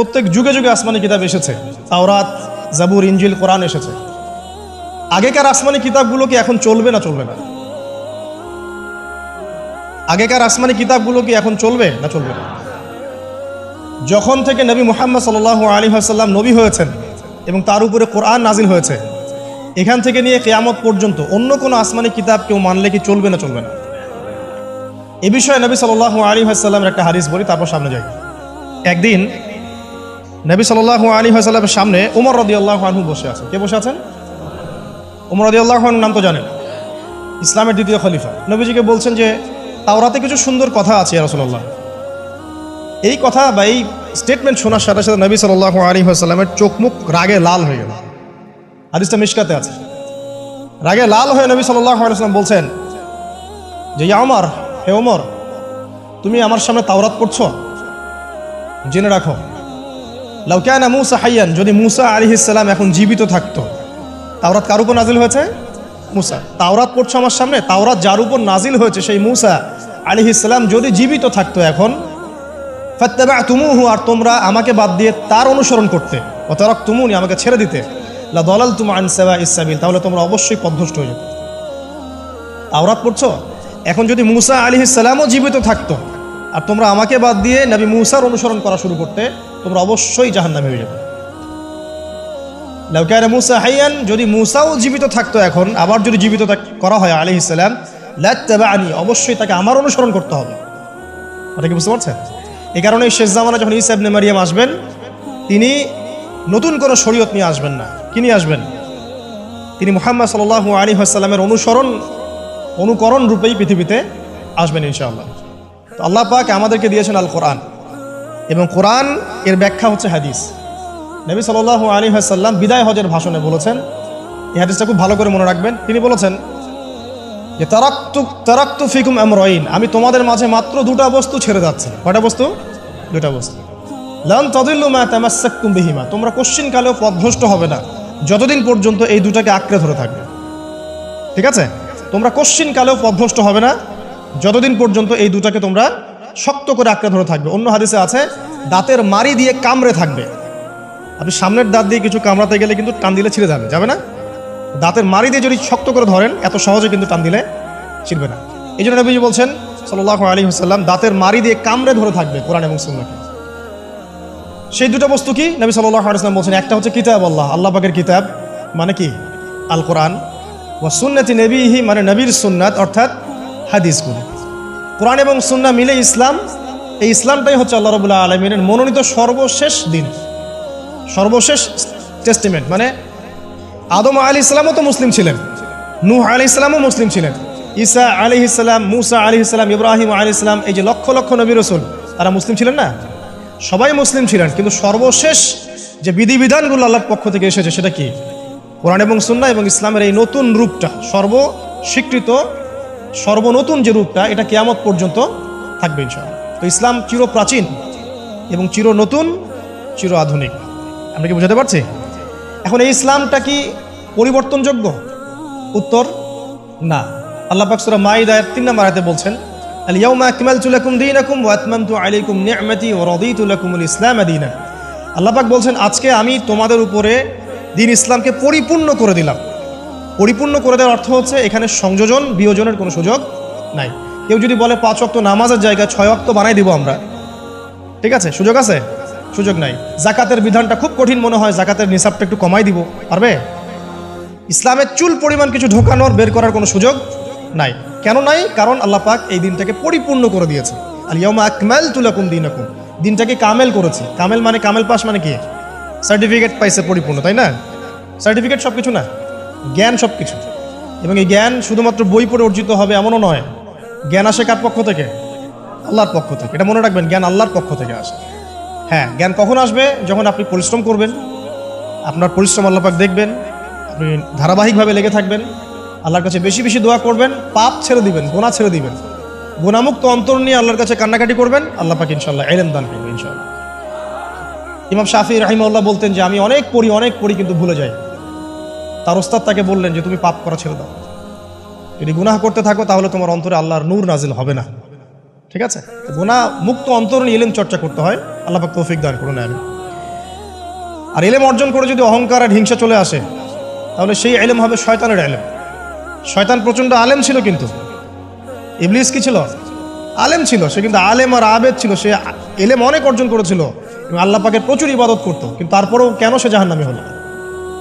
প্রত্যেক যুগে যুগে আসমানি কিতাব এসেছে। তাওরাত, জাবুর ইঞ্জিল কোরআন এসেছে। আগেকার আসমানি কিতাবগুলো কি এখন চলবে না চলবে না? আগেকার আসমানি কিতাবগুলো কি এখন চলবে না চলবে না? যখন থেকে নবী মুহাম্মদ সাল আলী হাসাল্লাম নবী হয়েছেন এবং তার উপরে কোরআন নাজিল হয়েছে, এখান থেকে নিয়ে কেয়ামত পর্যন্ত অন্য কোনো আসমানি কিতাব কেউ মানলে কি চলবে না চলবে না? এ বিষয়ে নবী সাল আলী হাসাল্লামের একটা হারিস বলি তারপর সামনে যাই। একদিন নবী সাল আলী হাসাল্লামের সামনে উমর রদি আল্লাহ আনহু বসে আছেন। কে বসে আছেন? উমর রদি আল্লাহ নাম তো জানেন। ইসলামের দ্বিতীয় খলিফা। নবীজিকে বলছেন যে, তাওরাতে কিছু সুন্দর কথা আছে রসল্লাহ এই কথা বা এই স্টেটমেন্ট শোনার সাথে সাথে নবী সাল আলী আসাল্লামের চোখ মুখ রাগে লাল হয়ে গেল। হাদিসটা মিশকাতে আছে। রাগে লাল হয়ে নবী সাল্লাহ আলাইসাল্লাম বলছেন, যে, ইয়া হে ওমর তুমি আমার সামনে তাওরাত পড়ছো জেনে রাখো লাউকানা মুসা হাইয়ান, যদি মুসা আলী ইসলাম এখন জীবিত থাকতো, তাওরাত কার উপর নাজিল হয়েছে? মুসা। তাওরাত পড়ছো আমার সামনে? তাওরাত যার উপর নাজিল হয়েছে সেই মুসা আলী ইসলাম যদি জীবিত থাকতো এখন ফাত্তাবা তুমুহু আর তোমরা আমাকে বাদ দিয়ে তার অনুসরণ করতে অতরক তুমুনি আমাকে ছেড়ে দিতে লা দলাল তুমা আনসাবা ইসাবিল তাহলে তোমরা অবশ্যই পদভ্রষ্ট হয়ে যেত তাওরাত পড়ছো? এখন যদি মুসা আলী ইসলামও জীবিত থাকতো, আর তোমরা আমাকে বাদ দিয়ে নবী মুসার অনুসরণ করা শুরু করতে তোমরা অবশ্যই জাহান্নামে হয়ে যেত লাউকায়না মুসা হাইয়ান, যদি মুসাও জীবিত থাকতো এখন, আবার যদি জীবিত করা হয় আলী ইসলাম লাত্তাবা আনি অবশ্যই তাকে আমার অনুসরণ করতে হবে। ওটা কি বুঝতে পারছেন? এই কারণে শেষ জামানা যখন ইসা ইবনে মারিয়াম আসবেন, তিনি নতুন কোনো শরীয়ত নিয়ে আসবেন না। কি নিয়ে আসবেন? তিনি মুহাম্মদ সাল আলী হাসাল্লামের অনুসরণ, অনুকরণ রূপেই পৃথিবীতে আসবেন ইনশাআল্লাহ। তো আল্লাহ পাক আমাদেরকে দিয়েছেন আল কোরআন এবং কোরআন এর ব্যাখ্যা হচ্ছে হাদিস। নবী সাল আলী হাসাল্লাম বিদায় হজের ভাষণে বলেছেন, এই হাদিসটা খুব ভালো করে মনে রাখবেন। তিনি বলেছেন, যে তারাক্তু তারাক্তু ফিকুম আমরইন, আমি তোমাদের মাঝে মাত্র দুটা বস্তু ছেড়ে যাচ্ছি। কয়টা বস্তু? দুটা বস্তু। লান তাদিল্লু মা তামাসাক্কুম বিহিমা, তোমরা কোশ্চিন কালেও পথভ্রষ্ট হবে না, যতদিন পর্যন্ত এই দুটাকে আঁকড়ে ধরে থাকবে। ঠিক আছে? তোমরা কোশ্চিন কালেও পথভ্রষ্ট হবে না, যতদিন পর্যন্ত এই দুটাকে তোমরা শক্ত করে আঁকড়ে ধরে থাকবে। অন্য হাদিসে আছে, দাঁতের মারি দিয়ে কামড়ে থাকবে। আপনি সামনের দাঁত দিয়ে কিছু কামড়াতে গেলে কিন্তু টান দিলে ছিঁড়ে যাবে। যাবে না? দাঁতের মারি দিয়ে যদি শক্ত করে ধরেন, এত সহজে কিন্তু টান দিলে ছিঁড়বে না। এই জন্য নবীজি বলছেন সাল্লাহ আলী হাসাল্লাম দাঁতের মারি দিয়ে কামড়ে ধরে থাকবে কোরআন এবং সুন্নাকে। সেই দুটো বস্তু কি? নবী সাল্লাহ আলাইসলাম বলছেন, একটা হচ্ছে কিতাব, আল্লাহ আল্লাহ পাকের কিতাব মানে কি? আল কোরআন ও সুন্নতি নবীহি মানে নবীর সুন্নাত, অর্থাৎ হাদিসগুলি। কোরআন এবং সুন্না মিলে ইসলাম, এই ইসলামটাই হচ্ছে আল্লাহ রবুল্লাহ আলমিনের মনোনীত সর্বশেষ দিন। সর্বশেষ টেস্টিমেন্ট মানে আদম আলী ইসলামও তো মুসলিম ছিলেন, নূহ আলী ইসলামও মুসলিম ছিলেন, ঈসা আলী ইসলাম মুসা আলী ইসলাম ইব্রাহিম আলী ইসলাম এই যে লক্ষ লক্ষ নবী রসুল, তারা মুসলিম ছিলেন না? সবাই মুসলিম ছিলেন, কিন্তু সর্বশেষ যে বিধিবিধানগুলো আল্লাহর পক্ষ থেকে এসেছে সেটা কি? কোরআন এবং সুন্না এবং ইসলামের এই নতুন রূপটা সর্ব স্বীকৃত সর্বনতুন যে রূপটা, এটা কেয়ামত পর্যন্ত থাকবে ইনশাআল্লাহ। তো ইসলাম চির প্রাচীন এবং চির নতুন চির আধুনিক আমরা কি বোঝাতে পারছি? এখন এই ইসলামটা কি পরিবর্তনযোগ্য? উত্তর, না। আল্লাহ সূরা মাইদার তিন নম্বর আয়াতে বলছেন আল ইয়াউমা আকমালতু লাকুম দীনাকুম ওয়া আতমামতু আলাইকুম নি'মাতি ওয়া রাদিতু লাকুমুল ইসলাম দীনা আল্লাহ পাক বলছেন, আজকে আমি তোমাদের উপরে দিন ইসলামকে পরিপূর্ণ করে দিলাম। পরিপূর্ণ করে দেওয়ার অর্থ হচ্ছে এখানে সংযোজন, বিয়োজনের কোনো সুযোগ নাই। কেউ যদি বলে পাঁচ অক্ত নামাজের জায়গায় ছয় অক্ত বানাই দিব আমরা। ঠিক আছে? সুযোগ আছে? সুযোগ নাই। জাকাতের বিধানটা খুব কঠিন মনে হয়, জাকাতের নিসাবটা একটু কমাই দিব। পারবে? ইসলামের চুল পরিমাণ কিছু ঢোকানোর, বের করার কোনো সুযোগ নাই। কেন নাই? কারণ আল্লাহ পাক এই দিনটাকে পরিপূর্ণ করে দিয়েছে। আর ইয়মা আকমাল তুলাকুম দিনাকুম। দিনটাকে কামেল করেছে। কামেল মানে কামেল পাস মানে কি? সার্টিফিকেট পাইছে পরিপূর্ণ, তাই না? সার্টিফিকেট সব কিছু না? জ্ঞান সব কিছু এবং এই জ্ঞান শুধুমাত্র বই পড়ে অর্জিত হবে এমনও নয়, জ্ঞান আসে কার পক্ষ থেকে? আল্লাহর পক্ষ থেকে। এটা মনে রাখবেন, জ্ঞান আল্লাহর পক্ষ থেকে আসে। হ্যাঁ জ্ঞান কখন আসবে? যখন আপনি পরিশ্রম করবেন, আপনার পরিশ্রম আল্লাপাক দেখবেন, আপনি ধারাবাহিকভাবে লেগে থাকবেন, আল্লাহর কাছে বেশি বেশি দোয়া করবেন, পাপ ছেড়ে দিবেন, গোনা ছেড়ে দিবেন। গুণামুক্ত অন্তর নিয়ে আল্লাহর কাছে কান্নাকাটি করবেন, আল্লাহ পাক ইনশাল্লাহ এলেন দান করবেন ইনশাল্লাহ ইমাম শাফি রাহিমাল্লাহ বলতেন যে, আমি অনেক পড়ি অনেক পড়ি কিন্তু ভুলে যাই। তার ওস্তাদ তাকে বললেন যে, তুমি পাপ করা ছেড়ে দাও। যদি গুনাহ করতে থাকো, তাহলে তোমার অন্তরে আল্লাহর নূর নাজিল হবে না। ঠিক আছে? গুণা মুক্ত অন্তর নিয়ে এলেন, চর্চা করতে হয়। আল্লাহ পাক তৌফিক দান করুন আমি আর এলেম অর্জন করে যদি অহংকার আর হিংসা চলে আসে, তাহলে সেই এলেম হবে শয়তানের এলেম। শয়তান প্রচণ্ড আলেম ছিল কিন্তু। ইবলিস কি ছিল? আলেম ছিল। সে কিন্তু আলেম আর আবেদ ছিল। সে এলেম অনেক অর্জন করেছিল। এবং আল্লাহ পাকের প্রচুর ইবাদত করতো। কিন্তু তারপরেও কেন সে জাহান্নামী হলো?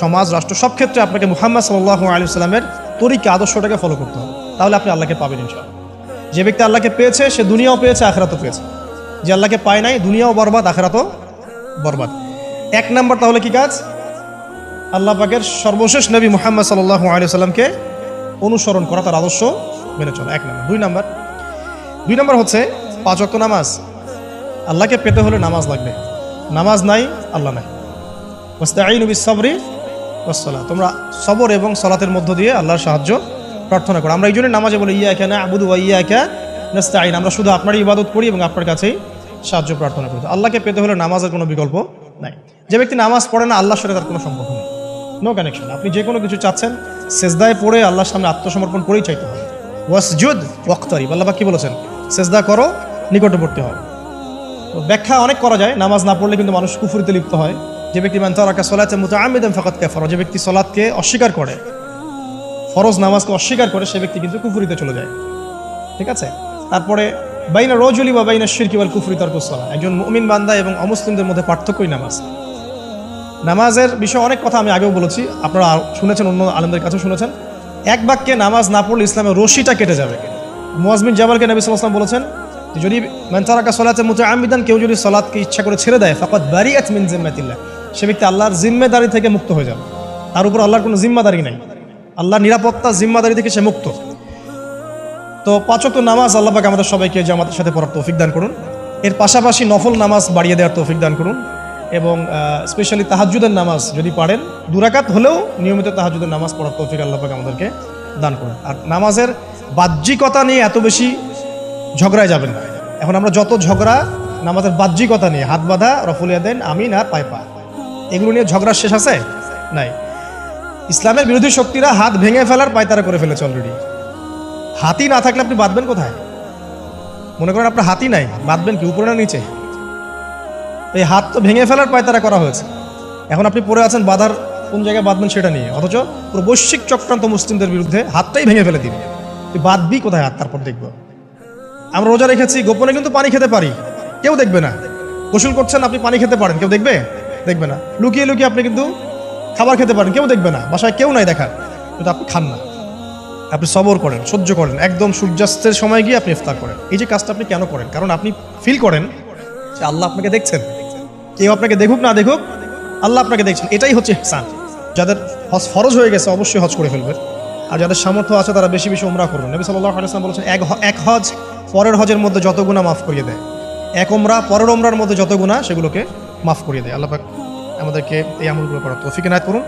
সমাজ, রাষ্ট্র, সব ক্ষেত্রে আপনাকে মুহাম্মদ সাল্লাহ আলী সাল্লামের তরিকা, আদর্শটাকে ফলো করতে হবে। তাহলে আপনি আল্লাহকে পাবেন ইনশাআল্লাহ। যে ব্যক্তি আল্লাহকে পেয়েছে, সে দুনিয়াও পেয়েছে, আখরাতও পেয়েছে। যে আল্লাহকে পায় নাই, দুনিয়াও বরবাদ, আখরাতও বরবাদ। এক নম্বর তাহলে কি কাজ? আল্লাহ পাকের সর্বশেষ নবী মুহাম্মদ সাল্লাহ আলী সাল্লামকে অনুসরণ করা, তার আদর্শ মেনে চলা। এক নম্বর। দুই নম্বর। দুই নম্বর হচ্ছে, পাঁচ অক্ট নামাজ। আল্লাহকে পেতে হলে নামাজ লাগবে। নামাজ নাই, আল্লাহ নাই। ওস্তাইন সবরি ওসলা তোমরা সবর এবং সলাতের মধ্য দিয়ে আল্লাহর সাহায্য প্রার্থনা করো। আমরা এই জন্য নামাজে বলি ইয়া একা না আবুদু ইয়া একা নাস্তাইন আমরা শুধু আপনারই ইবাদত করি এবং আপনার কাছেই সাহায্য প্রার্থনা করি। আল্লাহকে পেতে হলে নামাজের কোনো বিকল্প নাই। যে ব্যক্তি নামাজ পড়ে না, আল্লাহর সাথে তার কোনো সম্পর্ক নেই। নো কানেকশন আপনি যে কোনো কিছু চাচ্ছেন, সেজদায় পড়ে আল্লাহর সামনে আত্মসমর্পণ করেই চাইতে হবে। ওয়াসজুদ ওয়াক্তারিব। আল্লাহ কি বলেছেন? সেজদা করো, নিকটবর্তী হয় ব্যাখ্যা অনেক করা যায়। নামাজ না পড়লে কিন্তু মানুষ কুফুরিতে লিপ্ত হয়। যে ব্যক্তি মান তারাকা সলাতে মুতাআম্মিদান ফাকাত কাফারা, যে ব্যক্তি সলাতকে অস্বীকার করে, ফরজ নামাজকে অস্বীকার করে, সে ব্যক্তি কিন্তু কুফুরিতে চলে যায়। ঠিক আছে? তারপরে বাইনা রজুলি বা বাইনা শিরকি কুফরি তর্কসলা একজন মুমিন বান্দা এবং অমুসলিমদের মধ্যে পার্থক্যই নামাজ। নামাজের বিষয়ে অনেক কথা আমি আগেও বলেছি, আপনারা শুনেছেন, অন্য আলমদের কাছেও শুনেছেন। এক বাক্যে নামাজ না পড়লে ইসলামের রশিটা কেটে যাবে। মুয়াজমিন জাবালকে নবী ওয়াসাল্লাম বলেছেন যদি মানতারাকা সলাতে মুতাআম্মিদান, কেউ যদি সলাতকে ইচ্ছা করে ছেড়ে দেয় ফাকাত বারিআত মিন জিম্মাতিল্লাহ। সে ব্যক্তি আল্লাহর জিম্মেদারি থেকে মুক্ত হয়ে যাবে। তার উপর আল্লাহর কোনো জিম্মাদারি নাই। আল্লাহর নিরাপত্তা, জিম্মাদারি থেকে সে মুক্ত। তো পাঁচক নামাজ আল্লাহ পাক আমাদের সবাইকে জামাতের সাথে পড়ার তৌফিক দান করুন। এর পাশাপাশি নফল নামাজ বাড়িয়ে দেওয়ার তৌফিক দান করুন এবং স্পেশালি তাহাজুদের নামাজ যদি পারেন দুরাকাত হলেও নিয়মিত তাহাজুদের নামাজ পড়ার তৌফিক আল্লাহ পাক আমাদেরকে দান করুন। আর নামাজের বাহ্যিকতা নিয়ে এত বেশি ঝগড়ায় যাবেন না। এখন আমরা যত ঝগড়া, নামাজের বাহ্যিকতা নিয়ে, হাত বাঁধা রফুলিয়া দেন আমিন আর পায় পা। এগুলো নিয়ে ঝগড়া শেষ আছে? নাই। ইসলামের বিরোধী শক্তিরা হাত ভেঙে ফেলার পায়তারা করে ফেলেছে অলরেডি হাতি না থাকলে আপনি বাঁধবেন কোথায়? মনে করেন আপনার হাতি নাই, বাঁধবেন কি, উপরে না নিচে? এই হাত তো ভেঙে ফেলার পায়তারা করা হয়েছে। এখন আপনি পড়ে আছেন বাধার কোন জায়গায় বাঁধবেন সেটা নিয়ে। অথচ পুরো বৈশ্বিক চক্রান্ত মুসলিমদের বিরুদ্ধে হাতটাই ভেঙে ফেলে দিবে। তুই বাঁধবি কোথায় হাত? তারপর দেখব। আমরা রোজা রেখেছি, গোপনে কিন্তু পানি খেতে পারি। কেউ দেখবে না। গোসল করছেন, আপনি পানি খেতে পারেন। কেউ দেখবে? দেখবে না। লুকিয়ে লুকিয়ে আপনি কিন্তু খাবার খেতে পারেন, কেউ দেখবে না। বাসায় কেউ নাই দেখার। কিন্তু আপনি খান না। আপনি সবর করেন, সহ্য করেন। একদম সূর্যাস্তের সময় গিয়ে আপনি ইফতার করেন। এই যে কাজটা আপনি কেন করেন? কারণ আপনি ফিল করেন যে আল্লাহ আপনাকে দেখছেন। কেউ আপনাকে দেখুক, না দেখুক, আল্লাহ আপনাকে দেখছেন। এটাই হচ্ছে ইহসান। যাদের হজ ফরজ হয়ে গেছে, অবশ্যই হজ করে ফেলবেন। আর যাদের সামর্থ্য আছে, তারা বেশি বেশি উমরা করবেন নবী সাল্লাহ আলাইসলাম বলেছেন, এক এক হজ পরের হজের মধ্যে যত গুণা মাফ করিয়ে দেয়। এক ওমরা পরের ওমরার মধ্যে যত গুণা সেগুলোকে মাফ করিয়ে দেয়। আল্লাহ পাক আমাদেরকে এই আমলগুলো করার তৌফিক নায়ত করুন।